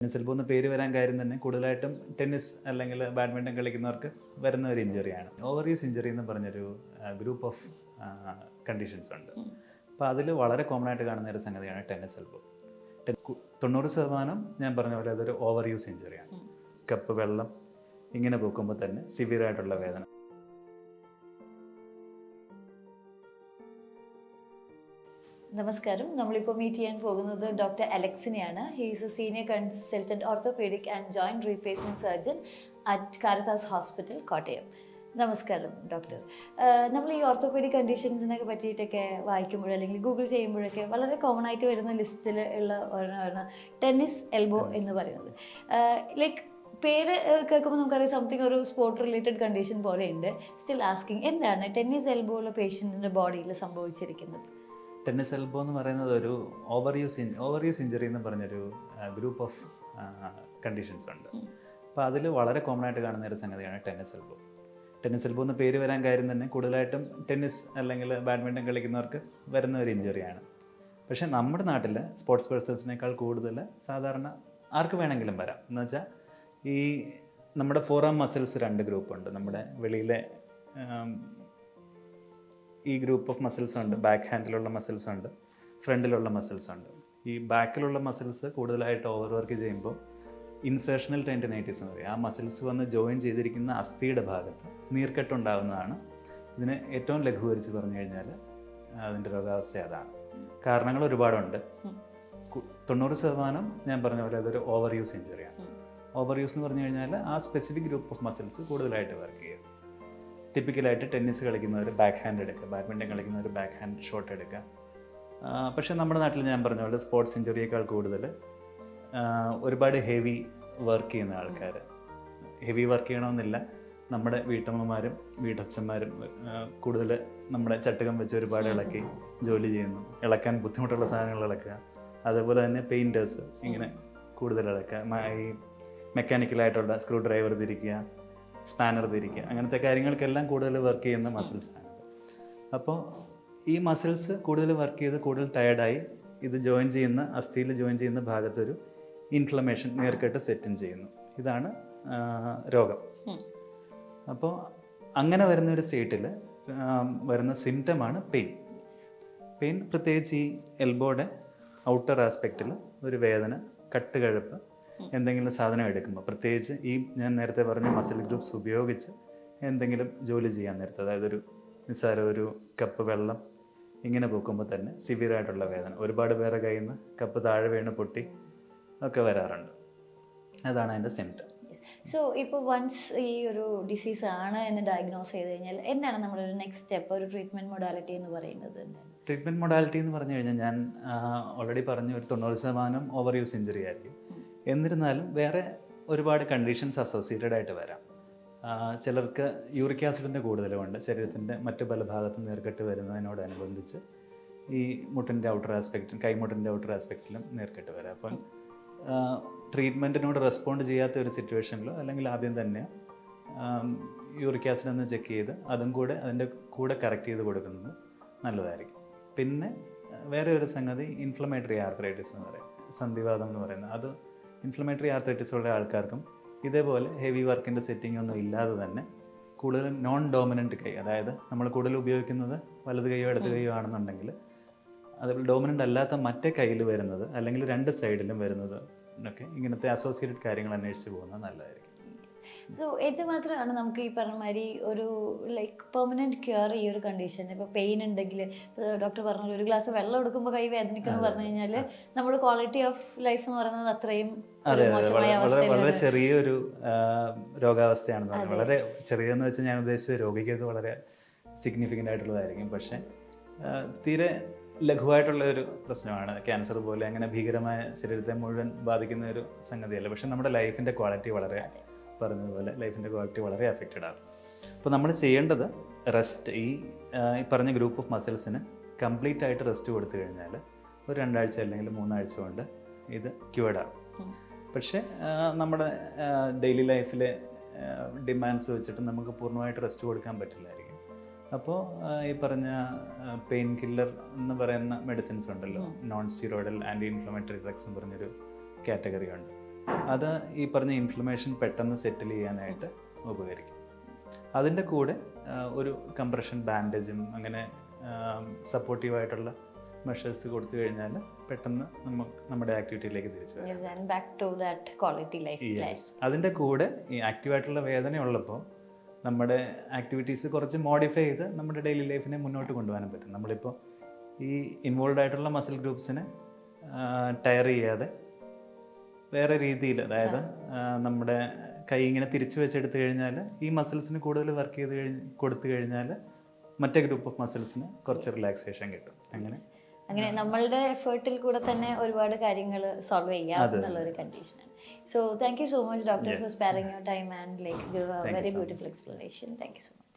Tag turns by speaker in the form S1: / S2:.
S1: Tennis elbow എന്ന് പേര് വരാൻ കാര്യം തന്നെ കൂടുതലായിട്ടും ടെന്നീസ് അല്ലെങ്കിൽ ബാഡ്മിന്റൺ കളിക്കുന്നവർക്ക് വരുന്ന ഒരു ഇഞ്ചറിയാണ് ഓവർ യൂസ് ഇഞ്ചറി എന്ന് പറഞ്ഞൊരു ഗ്രൂപ്പ് ഓഫ് കണ്ടീഷൻസ് ഉണ്ട്. അപ്പോൾ അതിൽ വളരെ കോമൺ ആയിട്ട് കാണുന്ന ഒരു സംഗതിയാണ് ടെന്നീസ് എൽബോ തൊണ്ണൂറ് ശതമാനം ഞാൻ പറഞ്ഞ പോലെ അതൊരു ഓവർ യൂസ് ഇഞ്ചറിയാണ് കപ്പ് വെള്ളം ഇങ്ങനെ പോക്കുമ്പോൾ തന്നെ സിവിയർ ആയിട്ടുള്ള വേദന.
S2: നമസ്കാരം. നമ്മളിപ്പോൾ മീറ്റ് ചെയ്യാൻ പോകുന്നത് doctor അലക്സിനെയാണ്. He's a senior consultant orthopaedic and joint replacement surgeon at Caritas hospital Kottayam. നമസ്കാരം ഡോക്ടർ നമ്മൾ ഈ ഓർത്തോപീഡിക് കണ്ടീഷൻസിനൊക്കെ പറ്റിയിട്ടൊക്കെ വായിക്കുമ്പോഴോ അല്ലെങ്കിൽ ഗൂഗിൾ ചെയ്യുമ്പോഴൊക്കെ വളരെ കോമൺ ആയിട്ട് വരുന്ന ലിസ്റ്റിൽ ഉള്ള ഒരെണ്ണം ടെന്നിസ് എൽബോ എന്ന് പറയുന്നത്. ലൈക്ക് പേര് കേൾക്കുമ്പോൾ നമുക്കറിയാം സംതിങ് ഒരു സ്പോർട്ട് റിലേറ്റഡ് കണ്ടീഷൻ പോലെ ഉണ്ട്. സ്റ്റിൽ ആസ്കിങ് എന്താണ് ടെന്നീസ് എൽബോ ഉള്ള പേഷ്യന്റിന്റെ ബോഡിയിൽ സംഭവിച്ചിരിക്കുന്നത്?
S1: ടെന്നീസ് എൽബോ എന്ന് പറയുന്നത് ഒരു over use over use injury എന്ന് പറഞ്ഞൊരു ഗ്രൂപ്പ് ഓഫ് കണ്ടീഷൻസ് ഉണ്ട്. അപ്പോൾ അതിൽ വളരെ കോമൺ ആയിട്ട് കാണുന്ന ഒരു സംഗതിയാണ് ടെന്നിസ് എൽബോ. ടെന്നിസ് എൽബോ എന്ന് പേര് വരാൻ കാര്യം തന്നെ കൂടുതലായിട്ടും ടെന്നിസ് അല്ലെങ്കിൽ ബാഡ്മിന്റൺ കളിക്കുന്നവർക്ക് വരുന്ന ഒരു ഇഞ്ചറിയാണ് പക്ഷേ നമ്മുടെ നാട്ടിൽ സ്പോർട്സ് പേഴ്സൺസിനേക്കാൾ കൂടുതൽ സാധാരണ ആർക്ക് വേണമെങ്കിലും വരാം. എന്ന് വെച്ചാൽ ഈ നമ്മുടെ ഫോറാം മസിൽസ് രണ്ട് ഗ്രൂപ്പുണ്ട് നമ്മുടെ വെളിയിലെ ഈ ഗ്രൂപ്പ് ഓഫ് മസിൽസ് ഉണ്ട്. ബാക്ക് ഹാൻഡിലുള്ള മസിൽസ് ഉണ്ട്. ഫ്രണ്ടിലുള്ള മസിൽസ് ഉണ്ട്. ഈ ബാക്കിലുള്ള മസിൽസ് കൂടുതലായിട്ട് ഓവർ വർക്ക് ചെയ്യുമ്പോൾ ഇൻസേഷണൽ ടെൻഡിനൈറ്റിസ് എന്ന് പറയും. ആ മസിൽസ് വന്ന് ജോയിൻ ചെയ്തിരിക്കുന്ന അസ്ഥിയുടെ ഭാഗത്ത് നീർക്കെട്ടുണ്ടാകുന്നതാണ് ഇതിനെ ഏറ്റവും ലഘൂകരിച്ച് പറഞ്ഞു കഴിഞ്ഞാൽ അതിന്റെ രോഗാവസ്ഥ അതാണ്. കാരണങ്ങൾ ഒരുപാടുണ്ട്. തൊണ്ണൂറ് ശതമാനം ഞാൻ പറഞ്ഞ പോലെ അതൊരു ഓവർ യൂസ് ഇഞ്ചുറിയാണ് ഓവർ യൂസ് എന്ന് പറഞ്ഞു കഴിഞ്ഞാൽ ആ സ്പെസിഫിക് ഗ്രൂപ്പ് ഓഫ് മസിൽസ് കൂടുതലായിട്ട് വർക്ക് ചെയ്യും. ടിപ്പിക്കലായിട്ട് ടെന്നീസ് കളിക്കുന്നവർ ബാക്ക് ഹാൻഡ് എടുക്കുക ബാഡ്മിന്റൺ കളിക്കുന്നവർ ബാക്ക് ഹാൻഡ് ഷോട്ട് എടുക്കുക പക്ഷേ നമ്മുടെ നാട്ടിൽ ഞാൻ പറഞ്ഞ പോലെ സ്പോർട്സ് ഇഞ്ചുറിയേക്കാൾ കൂടുതൽ ഒരുപാട് ഹെവി വർക്ക് ചെയ്യുന്ന ആൾക്കാർ. ഹെവി വർക്ക് ചെയ്യണമെന്നില്ല. നമ്മുടെ വീട്ടമ്മമാരും വീട്ടച്ഛന്മാരും കൂടുതൽ നമ്മുടെ ചട്ടകം വെച്ച് ഒരുപാട് ഇളക്കി ജോലി ചെയ്യുന്നു. ഇളക്കാൻ ബുദ്ധിമുട്ടുള്ള സാധനങ്ങൾ ഇളക്കുക. അതേപോലെ തന്നെ പെയിന്റേഴ്സ് ഇങ്ങനെ കൂടുതൽ ഇളക്കുക. ഈ മെക്കാനിക്കലായിട്ടുള്ള സ്ക്രൂ ഡ്രൈവർ തിരിക്കുക. സ്പാനർ തിരിക്കുക അങ്ങനത്തെ കാര്യങ്ങൾക്കെല്ലാം കൂടുതൽ വർക്ക് ചെയ്യുന്ന മസിൽസാണ് അപ്പോൾ ഈ മസിൽസ് കൂടുതൽ വർക്ക് ചെയ്ത് കൂടുതൽ ടയർഡായി ഇത് ജോയിൻ ചെയ്യുന്ന അസ്ഥിയിൽ ജോയിൻ ചെയ്യുന്ന ഭാഗത്തൊരു ഇൻഫ്ലമേഷൻ നേർക്കെട്ട് സെറ്റിൻ ചെയ്യുന്നു. ഇതാണ് രോഗം. അപ്പോൾ അങ്ങനെ വരുന്ന ഒരു സ്റ്റേറ്റിൽ വരുന്ന സിംറ്റമാണ് പെയിൻ പെയിൻ പ്രത്യേകിച്ച് ഈ എൽബോയുടെ ഔട്ടർ ആസ്പെക്റ്റിൽ ഒരു വേദന കട്ടുകഴപ്പ് എന്തെങ്കിലും സാധനം എടുക്കുമ്പോൾ. പ്രത്യേകിച്ച് ഈ ഞാൻ നേരത്തെ പറഞ്ഞ മസിൽ ഗ്രൂപ്പ്സ് ഉപയോഗിച്ച് എന്തെങ്കിലും ജോലി ചെയ്യാൻ നേരത്തെ അതായത് ഒരു നിസ്സാര ഒരു കപ്പ് വെള്ളം ഇങ്ങനെ പൊക്കുമ്പോൾ തന്നെ സിവിയറായിട്ടുള്ള വേദന. ഒരുപാട് പേരെ കയ്യിൽ നിന്ന് കപ്പ് താഴെ വീണ് പൊട്ടി ഒക്കെ വരാറുണ്ട്. അതാണ് അതിന്റെ സിംറ്റം
S2: സോ ഇപ്പോൾ വൺസ് ഈ ഒരു ഡിസീസ് ആണ് എന്ന് ഡയഗ്നോസ് ചെയ്ത് കഴിഞ്ഞാൽ എന്താണ് നമ്മുടെ ഒരു നെക്സ്റ്റ് സ്റ്റെപ്പ് ഒരു ട്രീറ്റ്മെന്റ് മൊഡാലിറ്റി എന്ന് പറയുന്നത്
S1: ട്രീറ്റ്മെന്റ് മൊഡാലിറ്റി എന്ന് പറഞ്ഞു കഴിഞ്ഞാൽ ഞാൻ ഓൾറെഡി പറഞ്ഞു ഒരു തൊണ്ണൂറ് ശതമാനം ഓവർ യൂസ് ഇഞ്ചുറി ആയിരിക്കും എന്നിരുന്നാലും വേറെ ഒരുപാട് കണ്ടീഷൻസ് അസോസിയേറ്റഡ് ആയിട്ട് വരാം. ചിലർക്ക് യൂറിക് ആസിഡിന്റെ കൂടുതലുമുണ്ട്. ശരീരത്തിന്റെ മറ്റു പല ഭാഗത്തും നേർക്കെട്ട് വരുന്നതിനോടനുബന്ധിച്ച് ഈ മുട്ടിന്റെ ഔട്ടർ ആസ്പെക്റ്റും കൈമുട്ടിന്റെ ഔട്ടർ ആസ്പെക്റ്റിലും നേർക്കെട്ട് വരാം. അപ്പം ട്രീറ്റ്മെന്റിനോട് റെസ്പോണ്ട് ചെയ്യാത്ത ഒരു സിറ്റുവേഷനിലോ അല്ലെങ്കിൽ ആദ്യം തന്നെ യൂറിക് ആസിഡ് ഒന്ന് ചെക്ക് ചെയ്ത് അതും കൂടെ അതിന്റെ കൂടെ കറക്റ്റ് ചെയ്ത് കൊടുക്കുന്നത് നല്ലതായിരിക്കും. പിന്നെ വേറെ ഒരു സംഗതി ഇൻഫ്ലമേറ്ററി ആർത്രൈറ്റിസ് എന്ന് പറയും. സന്ധിവാദം എന്ന് പറയുന്നത്. അത് ഇൻഫ്ലമേറ്ററി ആർത്രൈറ്റിസ് ഉള്ള ആൾക്കാർക്കും ഇതേപോലെ ഹെവി വർക്കിന്റെ സെറ്റിംഗ് ഒന്നും ഇല്ലാതെ തന്നെ കൂടുതൽ നോൺ ഡോമിനന്റ് കൈ അതായത് നമ്മൾ കൂടുതൽ ഉപയോഗിക്കുന്നത് വലത് കൈയോ ഇടത് കൈയോ ആണെന്നുണ്ടെങ്കിൽ അതേപോലെ ഡോമിനന്റ് അല്ലാത്ത മറ്റേ കയ്യിൽ വരുന്നത് അല്ലെങ്കിൽ രണ്ട് സൈഡിലും വരുന്നത് ഒക്കെ ഇങ്ങനത്തെ അസോസിയേറ്റഡ് കാര്യങ്ങൾ അന്വേഷിച്ച് പോകുന്നത് നല്ലതായിരിക്കും.
S2: സോ എന്തുമാത്രമാണ് നമുക്ക് ഈ പറഞ്ഞ മാതിരി ഒരു ലൈക്ക് പെർമനന്റ് ക്യൂർ ഈ ഒരു കണ്ടീഷൻ ഇപ്പോൾ പെയിൻ ഉണ്ടെങ്കിൽ ഡോക്ടർ പറഞ്ഞ ഒരു ഗ്ലാസ് വെള്ളം എടുക്കുമ്പോൾ കൈ വേദനിക്കുന്നു പറഞ്ഞു കഴിഞ്ഞാൽ നമ്മുടെ ക്വാളിറ്റി ഓഫ് ലൈഫ് എന്ന് പറയുന്നത് അത്രയും
S1: വളരെ ചെറിയൊരു രോഗാവസ്ഥയാണ് വളരെ ചെറിയെന്ന് വെച്ചാൽ ഞാൻ ഉദ്ദേശിച്ചത് രോഗിക്ക് അത് വളരെ സിഗ്നിഫിക്കന്റ് ആയിട്ടുള്ളതായിരിക്കും. പക്ഷേ തീരെ ലഘുവായിട്ടുള്ള ഒരു പ്രശ്നമാണ്. ക്യാൻസർ പോലെ അങ്ങനെ ഭീകരമായ ശരീരത്തെ മുഴുവൻ ബാധിക്കുന്ന ഒരു സംഗതിയല്ല. പക്ഷെ നമ്മുടെ ലൈഫിന്റെ ക്വാളിറ്റി വളരെ പറഞ്ഞതുപോലെ ലൈഫിന്റെ ക്വാളിറ്റി വളരെ അഫക്റ്റഡ് ആണ്. അപ്പോൾ നമ്മൾ ചെയ്യേണ്ടത് റെസ്റ്റ് ഈ ഈ പറഞ്ഞ ഗ്രൂപ്പ് ഓഫ് മസിൽസിന് കംപ്ലീറ്റ് ആയിട്ട് റെസ്റ്റ് കൊടുത്തു കഴിഞ്ഞാൽ ഒരു രണ്ടാഴ്ച അല്ലെങ്കിൽ മൂന്നാഴ്ച കൊണ്ട് ഇത് ക്യൂർഡ് ആകും പക്ഷേ നമ്മുടെ ഡെയിലി ലൈഫിലെ ഡിമാൻഡ്സ് വെച്ചിട്ട് നമുക്ക് പൂർണമായിട്ട് റെസ്റ്റ് കൊടുക്കാൻ പറ്റില്ലായിരിക്കും. അപ്പോൾ ഈ പറഞ്ഞ പെയിൻ കില്ലർ എന്ന് പറയുന്ന മെഡിസിൻസ് ഉണ്ടല്ലോ. Non steroidal anti inflammatory drugs എന്ന് പറഞ്ഞൊരു കാറ്റഗറി ഉണ്ട്. അത് ഈ പറഞ്ഞ ഇൻഫ്ലമേഷൻ പെട്ടെന്ന് സെറ്റിൽ ചെയ്യാനായിട്ട് ഉപകരിക്കും. അതിന്റെ കൂടെ ഒരു കംപ്രഷൻ ബാൻഡേജും അങ്ങനെ സപ്പോർട്ടീവായിട്ടുള്ള മെഷേഴ്സ് കൊടുത്തു കഴിഞ്ഞാൽ പെട്ടെന്ന് നമുക്ക് നമ്മുടെ ആക്ടിവിറ്റിയിലേക്ക് തിരിച്ചു വരാം. അതിന്റെ കൂടെ ഈ ആക്റ്റീവായിട്ടുള്ള വേദന ഉള്ളപ്പോൾ നമ്മുടെ ആക്ടിവിറ്റീസ് കുറച്ച് മോഡിഫൈ ചെയ്ത് നമ്മുടെ ഡെയിലി ലൈഫിനെ മുന്നോട്ട് കൊണ്ടുപോകാനും പറ്റും. നമ്മളിപ്പോൾ ഈ ഇൻവോൾവ് ആയിട്ടുള്ള മസിൽ ഗ്രൂപ്പ്സിനെ ടയർ ചെയ്യാതെ വേറെ രീതിയിൽ അതായത് നമ്മുടെ കൈ ഇങ്ങനെ തിരിച്ചു വെച്ചെടുത്ത് കഴിഞ്ഞാൽ ഈ മസിൽസിന് കൂടുതൽ വർക്ക് ചെയ്ത് കഴിഞ്ഞ് കൊടുത്തു കഴിഞ്ഞാൽ മറ്റേ ഗ്രൂപ്പ് ഓഫ് മസിൽസിന് കുറച്ച് റിലാക്സേഷൻ കിട്ടും. അങ്ങനെ.
S2: അങ്ങനെ നമ്മളുടെ എഫേർട്ടിൽ കൂടെ തന്നെ ഒരുപാട് കാര്യങ്ങൾ സോൾവ് ചെയ്യാം എന്നുള്ള ഒരു കണ്ടീഷനാണ് so thank you so much doctor for sparing your time and like give a very beautiful explanation thank you so much